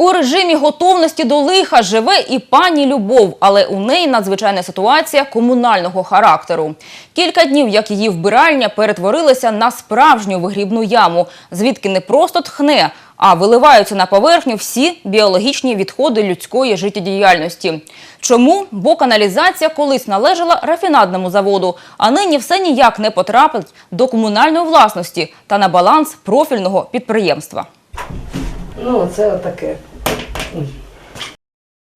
У режимі готовності до лиха живе і пані Любов, але у неї надзвичайна ситуація комунального характеру. Кілька днів, як її вбиральня перетворилася на справжню вигрібну яму, звідки не просто тхне, а виливаються на поверхню всі біологічні відходи людської життєдіяльності. Чому? Бо каналізація колись належала рафінадному заводу, а нині все ніяк не потрапить до комунальної власності та на баланс профільного підприємства. Ну, це отаке.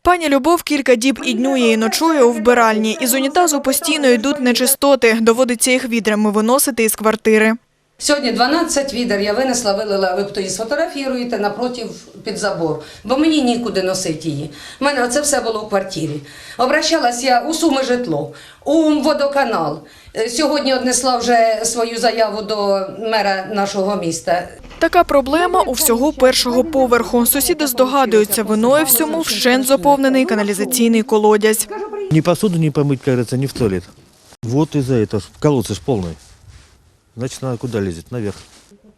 Пані Любов кілька діб і днює, і ночує у вбиральні. Із унітазу постійно йдуть нечистоти. Доводиться їх відрами виносити із квартири. Сьогодні 12 відер я винесла, вилила, ви її сфотографіруєте напротив під забор, бо мені нікуди носити її. У мене це все було в квартирі. Обращалась я у суми житло, у водоканал. Е, Сьогодні однесла вже свою заяву до мера нашого міста. Така проблема у всього першого поверху. Сусіди здогадуються, виною всьому вщент заповнений каналізаційний колодязь. Ни посуду не помыть, как говорится, ни в туалет. Вот из-за этого. ж Колодцы ж полный. Значит, надо куда лезет? Наверх.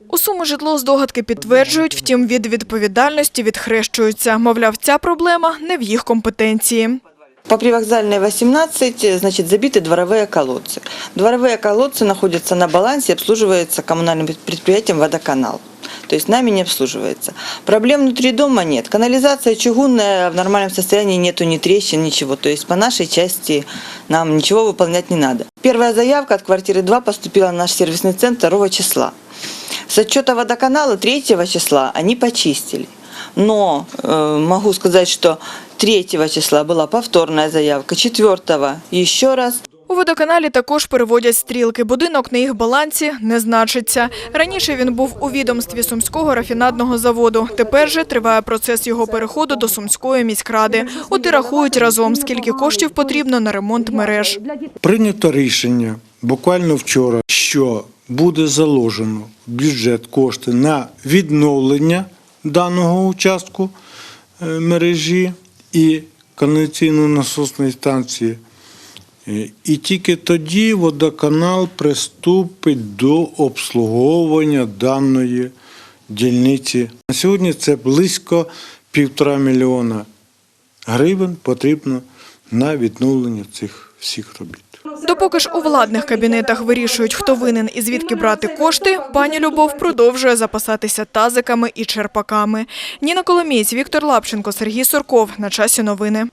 У суми житло здогадки підтверджують, втім від відповідальності відхрещуються. Мовляв, ця проблема не в їх компетенції. По привокзальной 18, значит, забиты дворовые колодцы. Дворовые колодцы находятся на балансе и обслуживаются коммунальным предприятием «Водоканал». То есть нами не обслуживается. Проблем внутри дома нет. Канализация чугунная, в нормальном состоянии нету ни трещин, ничего. То есть по нашей части нам ничего выполнять не надо. Первая заявка от квартиры 2 поступила на наш сервисный центр 2 числа. С отчета водоканала 3 числа они почистили. Но э, могу сказать, что 3 числа была повторная заявка, 4 еще раз. Водоканалі також переводять стрілки. Будинок на їх балансі не значиться. Раніше він був у відомстві Сумського рафінадного заводу. Тепер же триває процес його переходу до Сумської міськради. От і рахують разом, скільки коштів потрібно на ремонт мереж. Прийнято рішення буквально вчора, що буде заложено бюджет кошти на відновлення даного участку е, мережі і каналізаційно-насосної станції. І тільки тоді водоканал приступить до обслуговування даної дільниці. На сьогодні це близько півтора мільйона гривень потрібно на відновлення цих всіх робіт. Допоки ж у владних кабінетах вирішують, хто винен і звідки брати кошти, пані Любов продовжує запасатися тазиками і черпаками. Ніна Коломієць, Віктор Лапченко, Сергій Сурков. На часі новини.